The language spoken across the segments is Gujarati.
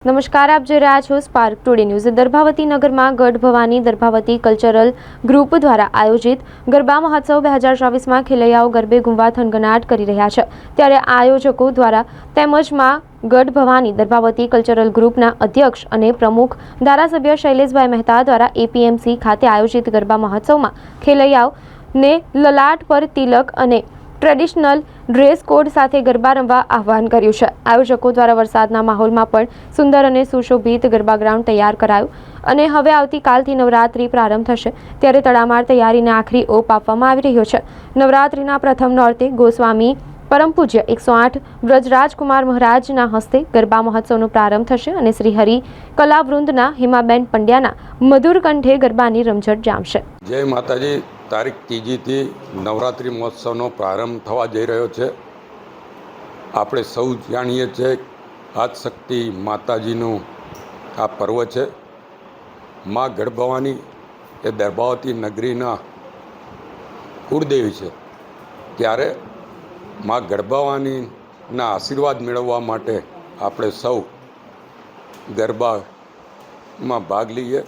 નમસ્કાર, આપ જોઈ રહ્યા છો સ્પાર્ક ટુડે ન્યૂઝ દર્ભાવતી નગરમાં ગઢ ભવાની દર્ભાવતી કલ્ચરલ ગ્રુપ દ્વારા આયોજિત ગરબા મહોત્સવ બે હજાર ચોવીસમાં ખેલૈયાઓ ગરબે ગુંવા થનગનાટ કરી રહ્યા છે. ત્યારે આયોજકો દ્વારા તેમજમાં ગઢ ભવાની દર્ભાવતી કલ્ચરલ ગ્રુપના અધ્યક્ષ અને પ્રમુખ ધારાસભ્ય શૈલેષભાઈ મહેતા દ્વારા એપીએમસી ખાતે આયોજિત ગરબા મહોત્સવમાં ખેલૈયાઓને લલાટ પર તિલક અને ટ્રેડિશનલ ડ્રેસ કોડ સાથે ગરબા રમવા આહવાન કર્યું છે. આયોજકો દ્વારા વરસાદના માહોલમાં પણ સુંદર અને સુશોભિત ગરબા ગ્રાઉન્ડ તૈયાર કરાયું અને હવે આવતીકાલથી નવરાત્રિ પ્રારંભ થશે. ત્યારે તડામાર તૈયારીને આખરી ઓપ આપવામાં આવી રહ્યો છે. નવરાત્રિના પ્રથમ નોરતે ગોસ્વામી પરમ પૂજ્ય એકસો આઠ વ્રજરાજકુમાર મહારાજના હસ્તે ગરબા મહોત્સવનો પ્રારંભ થશે અને શ્રીહરિ કલાવૃંદના હિમાબેન પંડ્યાના મધુર કંઠે ગરબાની રમઝટ જામશે. જય માતાજી. તારીખ ત્રીજીથી નવરાત્રિ મહોત્સવનો પ્રારંભ થવા જઈ રહ્યો છે. આપણે સૌ જાણીએ છીએ આદશક્તિ માતાજીનું આ પર્વ છે. મા ગર્ભવાની એ દર્ભાવતી નગરીના કુળદેવી છે. ત્યારે મા ગર્ભાવાનીના આશીર્વાદ મેળવવા માટે આપણે સૌ ગરબામાં ભાગ લઈએ,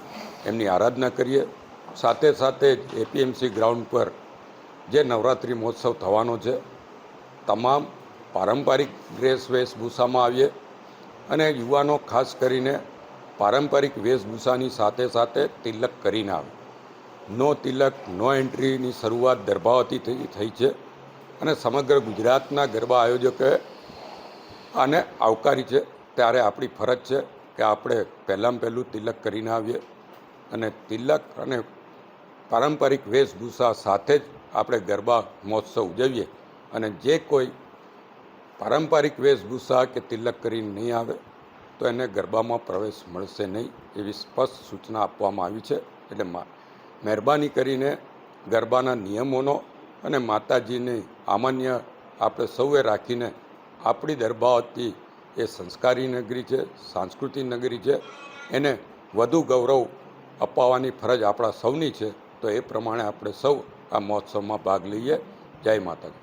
એમની આરાધના કરીએ. સાથે સાથે જ એપીએમસી ગ્રાઉન્ડ પર જે નવરાત્રિ મહોત્સવ થવાનો છે, તમામ પારંપરિક ડ્રેસ વેશભૂષામાં આવીએ અને યુવાનો ખાસ કરીને પારંપરિક વેશભૂષાની સાથે સાથે તિલક કરીને આવે. નો તિલક, નો એન્ટ્રીની શરૂઆત ગરબાઓથી થઈ છે અને સમગ્ર ગુજરાતના ગરબા આયોજકોએ આને આવકારી છે. ત્યારે આપણી ફરજ છે કે આપણે પહેલાં પહેલું તિલક કરીને આવીએ અને તિલક અને પારંપરિક વેશભૂષા સાથે જ આપણે ગરબા મહોત્સવ ઉજવીએ અને જે કોઈ પારંપરિક વેશભૂષા કે તિલક કરીને નહીં આવે, તો એને ગરબામાં પ્રવેશ મળશે નહીં એવી સ્પષ્ટ સૂચના આપવામાં આવી છે. એટલે મહેરબાની કરીને ગરબાના નિયમોનો અને માતાજીની આમાન્ય આપણે સૌએ રાખીને આપણી દરબાવતી એ સંસ્કારી નગરી છે, સાંસ્કૃતિક નગરી છે, એને વધુ ગૌરવ અપાવવાની ફરજ આપણા સૌની છે. તો એ પ્રમાણે આપણે સૌ આ મહોત્સવમાં ભાગ લઈએ. જય માતાજી.